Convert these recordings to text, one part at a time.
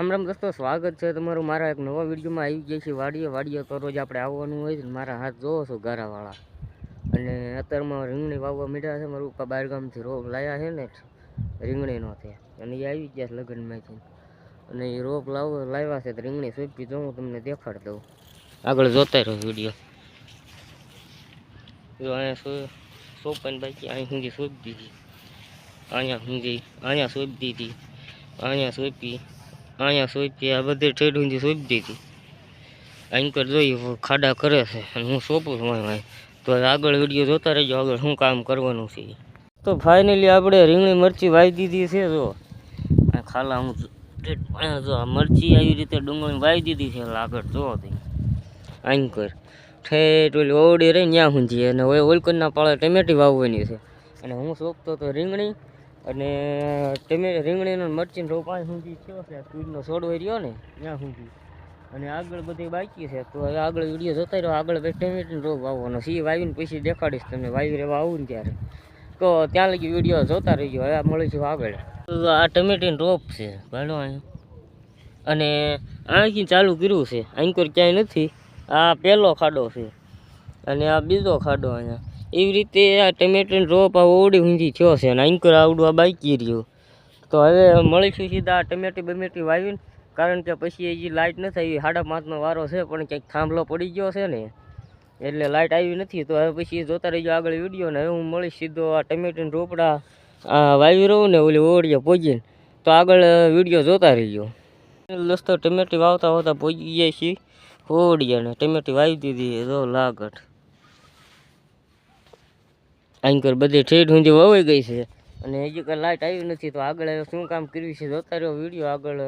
રામ રામ દોસ્તો, સ્વાગત છે તમારું મારા એક નવા વિડીયોમાં. આવી ગયા છે વાડીએ. વાડીએ તો રોજ આપણે આવવાનું હોય છે મારા હાથ જોવો છો ગારાવાળા. અને અત્યારમાં રીંગણી વાવવા મીઠા છે. મારું પપ્પા બહારગામથી રોપ લાવ્યા છે ને, રીંગણીનો છે. અને એ આવી ગયા છે લગ્નમાંથી. અને એ રોપ લાવ, લાવ્યા છે તો રીંગણી સોંપી તો હું તમને દેખાડ દઉં. આગળ જોતા રહ્યો વીડિયો. જો અહીંયા સોંપાઈને બાકી, અહીં સુધી સોંપી દીધી. અહીંયા સુધી અહીંયા સોંપી દીધી. અહીંયા સોંપી. અહીંયા સોપી આ બધી ઠેઠ ઊંધી સોંપી દીધી. એન્કર જોઈ ખાડા કરે છે, અને હું સોંપું છું અહીં. તો આગળ વીડિયો જોતા રહેજો, આગળ શું કામ કરવાનું છે. તો ફાઇનલી આપણે રીંગણી મરચી વાવી દીધી છે, જો. ખાલા હું જો, આ મરચી આવી રીતે ડુંગળી વાવી દીધી છે આગળ જો એન્કર ઠેઠ ઓલી ઓવડી રહી ત્યાં સુધી, અને ઓલકરના પાળે ટમેટી વાવવાની છે. અને હું સોંપતો તો રીંગણી અને ટમે રીંગણીનો મરચીનો રોપ અહીં સુધી છે તુરનો છોડવો રહ્યો ને, ત્યાં સુધી. અને આગળ બધી બાકી છે, તો હવે આગળ વીડિયો જોતા રહ્યો આગળ ભાઈ ટમેટીનો રોપ વાવવાનો સી વાવીને પછી દેખાડીશ તમને, વાવી રહેવા આવું ને ત્યારે. તો ત્યાં લગી વીડિયો જોતા રહીજો, હવે મળીશું આગળ. આ ટમેટીનો રોપ છે, ભાડો અને અહીંથી ચાલુ કર્યું છે કોઈ ક્યાંય નથી. આ પહેલો ખાડો છે, અને આ બીજો ખાડો અહીંયા. એવી રીતે આ ટમેટાનો રોપ આ ઓવડી ઊંધી થયો છે અને આંકર આવડું આ બાકી રહ્યું. તો હવે મળીશું સીધા ટમેટી બમેટી વાવીને, કારણ કે પછી એ લાઇટ નથી આવી સાડા પાંચનો વારો છે, પણ ક્યાંક થાંભલો પડી ગયો છે ને, એટલે લાઇટ આવી નથી. તો હવે પછી જોતા રહીજો આગળ વીડિયો ને હવે હું મળીશ સીધો આ ટમેટાના રોપડા, આ વાવી રહું ને ઓલી ઓવડીએ પહોંચીને તો આગળ વીડિયો જોતા રહીજો. દોસ્તો ટમેટી વાવતા વાવતા પહોંચી ગયા છીએ ઓવડીએ ને ટમેટી વાવી દીધી તો લાગટ આંકર બધી ઠેઠ ઊંધી વવાઈ ગઈ છે. અને હજી કાંઈ લાઇટ આવી નથી, તો આગળ શું કામ કર્યું છે જોતા રહ્યો વીડિયો આગળ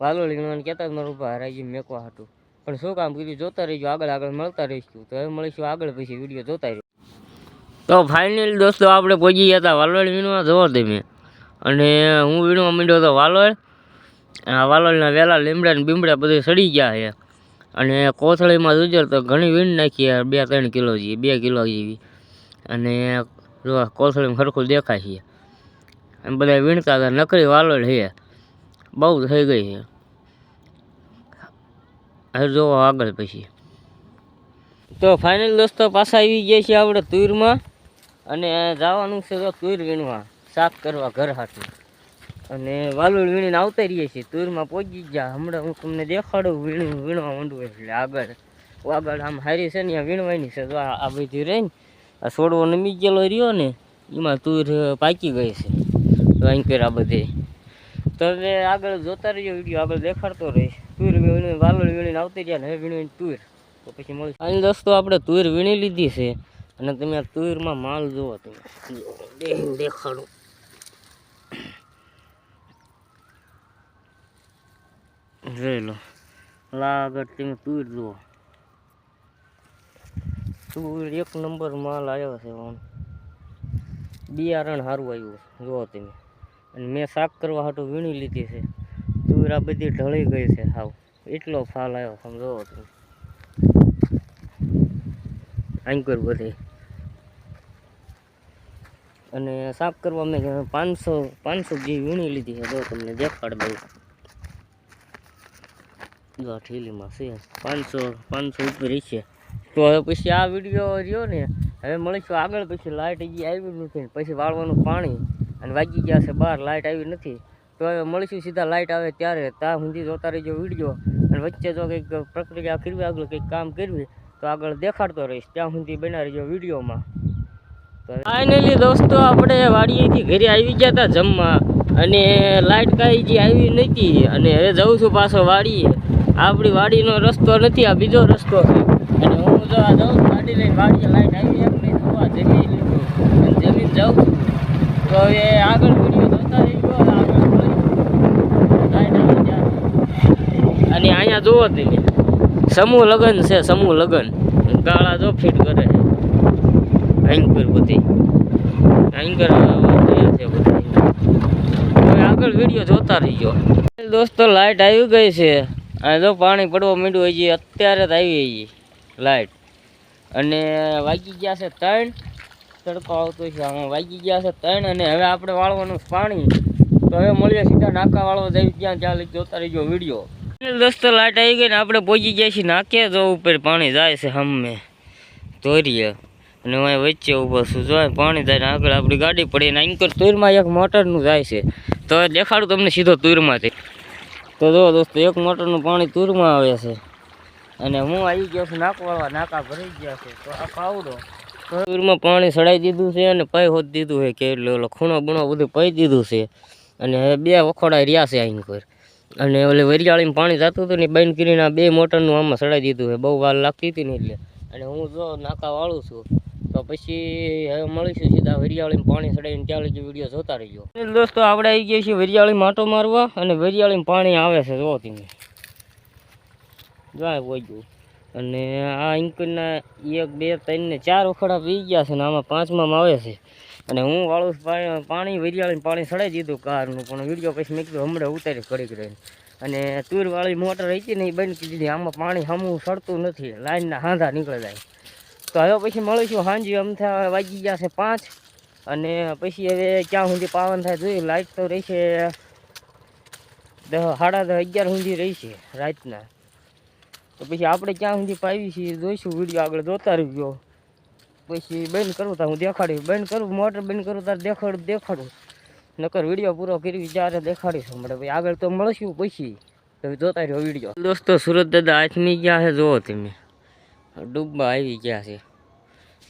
વાલોળી મને કહેતા જ મારું ઊભા આવી મેકવા હતું પણ શું કામ કર્યું? જોતા રહીશું આગળ આગળ મળતા રહીશું. તો હવે મળીશું આગળ પછી વીડિયો જોતા રહ્યો તો ફાઇનલ દોસ્તો, આપણે પહોંચી ગયા હતા વાલોળ વીણવા, જોવો તમે. અને હું વીણવા માંડ્યો હતો વાલોળ આ વાલોળના વેલા લીમડા ને બીમડા બધે સડી ગયા છે. અને કોથળીમાં જોજો તો ઘણી વીણ નાખી બે ત્રણ કિલો જેવી, બે કિલો જેવી. અને જો કોથળીમાં સરખું દેખાય છે. એમ બધા વીણતા હતા, નકરી વાલોડ છે. બહુ થઈ ગઈ છે. હવે જોવો આગળ પછી. તો ફાઇનલ દોસ્તો પાછા આવી ગયા છીએ આપણે તુરમાં. અને જવાનું છે તો તુર વીણવા સાફ કરવા ઘર હાથે અને વાલુડ વીણીને આવતા રહીએ છીએ. તુરમાં પહોંચી ગયા. હમણાં હું તમને દેખાડું વીણ, વીણવા માંડું એટલે આગળ આગળ આમ હારી છે ને વીણવાની છે. તો આ બધી રહી ને આ છોડવો નમી ગયેલો રહ્યો ને, એમાં તુર પાકી ગઈ છે. તો અહીં કર્યા બધે. તો હવે આગળ જોતા રહ્યો વીડિયો આગળ દેખાડતો રહીશ તુર વીણી વાલોડ વીણીને આવતી રહ્યા ને, હવે વીણવાની તુર. તો પછી મળી અહીં દોસ્તો, આપણે તુર વીણી લીધી છે. અને તમે આ તુરમાં માલ જુઓ તમે. દેખાડું. જોઈ લો. લાગત તમે તુર જુઓ. તુર એક નંબર માલ આવ્યો છે આમ બિયારણ સારું આવ્યું છે તમે. અને મેં શાક કરવા હાટું વીણી લીધી છે. તુર આ બધી ઢળી ગઈ છે સાવ એટલો ફાલ આવ્યો સમજો તમે. આંકર બધે. અને સાફ કરવા મેં પાંચસો પાંચસો જે વીણી લીધી છે, જો તમને દેખાડ દઉં. જો ઠેલીમાં છે, પાંચસો પાંચસો ઉપર છે. તો હવે પછી આ વીડિયો રહ્યો ને, હવે મળીશું આગળ. પછી લાઇટ હજી આવી નથી પછી વાળવાનું પાણી અને વાગી ગયા છે બહાર લાઇટ આવી નથી. તો હવે મળીશું સીધા લાઇટ આવે ત્યારે, ત્યાં સુધી જોતા રહીજો વીડિયો. અને વચ્ચે જો કંઈક પ્રક્રિયા કરવી, આગળ કંઈક કામ કરવી, તો આગળ દેખાડતો રહીશ. ત્યાં સુધી બના રહીજો વિડીયોમાં. ફાઇનલી દોસ્તો, આપણે વાડીએથી ઘરે આવી ગયા હતા જમવા. અને લાઇટ કાંઈ જે આવી નથી. અને હવે જઉં છું પાછો વાડીએ. આપણી વાડીનો રસ્તો નથી, આ બીજો રસ્તો છે. અને આ ગાડી લઈને વાડીએ લાઇટ આવી એમ નહીં જોવા જમીન લીધું. જમીન જાઉં તો હવે આગળ વીડિયો જોતા રહી ગયો આગળ આવે અને અહીંયા જુઓ તમે, સમૂહ લગ્ન છે, સમૂહ લગ્ન. ગાળા જો ફિટ કરે. એન્કર બધી એન્કર છે બધી આગળ વીડિયો જોતા રહી ગયો દોસ્તો લાઇટ આવી ગઈ છે. અને જો પાણી પડવા માંડ્યું હજી, અત્યારે જ આવી હજી લાઇટ અને વાગી ગયા છે ત્રણ. તડકો આવતો છે, આમાં વાગી ગયા છે ત્રણ અને હવે આપણે વાળવાનું પાણી. તો હવે મળીએ સીધા નાકા વાળો જઈ ત્યાં ત્યાં જોતા રહીજો વીડિયો. દોસ્તો લાઇટ આવી ગઈ ને આપણે પહોંચી ગયા છીએ નાકે તો ઉપર પાણી જાય છે હમે. ધોરીએ અને હું વચ્ચે ઊભો છું. જો પાણી જાય ને આગળ આપણી ગાડી પડી ને અંકર તુરમાં એક મોટરનું જાય છે. તો દેખાડું તમને સીધો તુરમાંથી. તો જો દોસ્તો, એક મોટરનું પાણી તુરમાં આવે છે. અને હું આવી ગયો છું નાકવાળવા નાકા ભરાઈ ગયા છે. તો આ પાવડો તુરમાં પાણી સડાઈ દીધું છે અને પૈ હોત દીધું છે કે એટલે ઓલો ખૂણો બૂણો બધું પઈ દીધું છે. અને હવે બે વખોડા રહ્યા છે અહીં કોઈ. અને ઓલે વરિયાળીમાં પાણી જતું હતું ને બંધ કરીને બે મોટરનું આમાં સડાઈ દીધું છે બહુ વાર લાગતી હતી ને એટલે. અને હું જો નાકા વાળું છું તો પછી હવે મળીશું સીધા વરિયાળીમાં પાણી સડાઈને ત્યાં લગી વીડિયો જોતા રહીજો. દોસ્તો આપણે આવી ગયા છીએ વરિયાળી માટો મારવા અને વરિયાળીમાં પાણી આવે છે જો તમે. જાય પહોંચ્યું અને આ ઇન્કના એક, બે, ત્રણ ને ચાર ઉખડા પી ગયા છે ને આમાં પાંચમાં આવે છે. અને હું વાળું પાણી વરિયાળીને પાણી સડાઈ દીધું કારનું, પણ વીડિયો પછી મેં કીધું હમણાં ઉતારી કરી રહીને. અને તુરવાળી મોટર હતી ને એ બંધ કરી દીધી. આમાં પાણી હમું સડતું નથી. લાઈનના હાંધા નીકળે જાય. તો હવે પછી મળીશું સાંજે અમથા વાગી ગયા છે પાંચ. અને પછી હવે ક્યાં સુધી પાવન થાય જોયું? લાઇટ તો રહેશે દસ સાડા દસ અગિયાર સુધી રહેશે રાતના. તો પછી આપણે ક્યાં સુધી પાવી છીએ જોઈશું, વીડિયો આગળ જોતા રહ્યો પછી બંધ કરું, તાર હું દેખાડીશ. બંધ કરું, મોટર બંધ કરું, તાર દેખાડું દેખાડું. નકર વીડિયો પૂરો કરી ત્યારે દેખાડીશું હમણાં. ભાઈ આગળ તો મળશું પછી. જોતા રહ્યો વીડિયો. દોસ્તો, સુરત દાદા હાથમી ગયા છે, જુઓ તમે. ડૂબમાં આવી ગયા છે.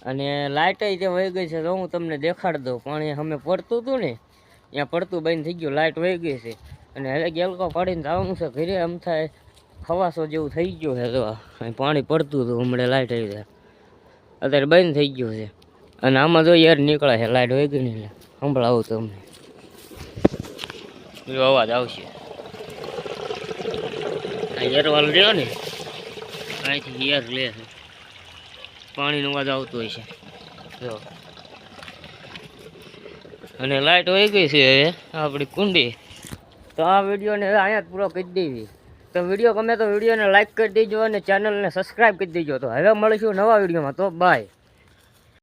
અને લાઇટ તે વહી ગઈ છે, તો હું તમને દેખાડી દઉં. પાણી અમે પડતું હતું ને, ત્યાં પડતું બંધ થઈ ગયું લાઇટ વહી ગઈ છે. અને હવે ગેલકો પાડીને જવાનું છે, ઘરે એમ થાય. ખવાસો જેવું થઈ ગયું છે તો પાણી પડતું હતું, હમણાં લાઇટ આવી જાય અત્યારે બંધ થઈ ગયું છે. અને આમાં જો યાર નીકળે છે લાઇટ હોય ગઈ નહીં સંભળાવું તમને. એવો અવાજ આવશે. આ યરવાલ રહ્યો ને, અહીંથી યર લે છે. પાણીનો અવાજ આવતો હોય છે. અને લાઇટ હોય ગઈ છે, આપણી કુંડી. તો આ વિડીયોને અહીંયા પૂરો કરી દેવી. તો વીડિયો ગમે તો વિડીયોને લાઇક કરી દેજો અને ચેનલને સબસ્ક્રાઈબ કરી દેજો. તો હવે મળીશું નવા વિડીયોમાં. તો બાય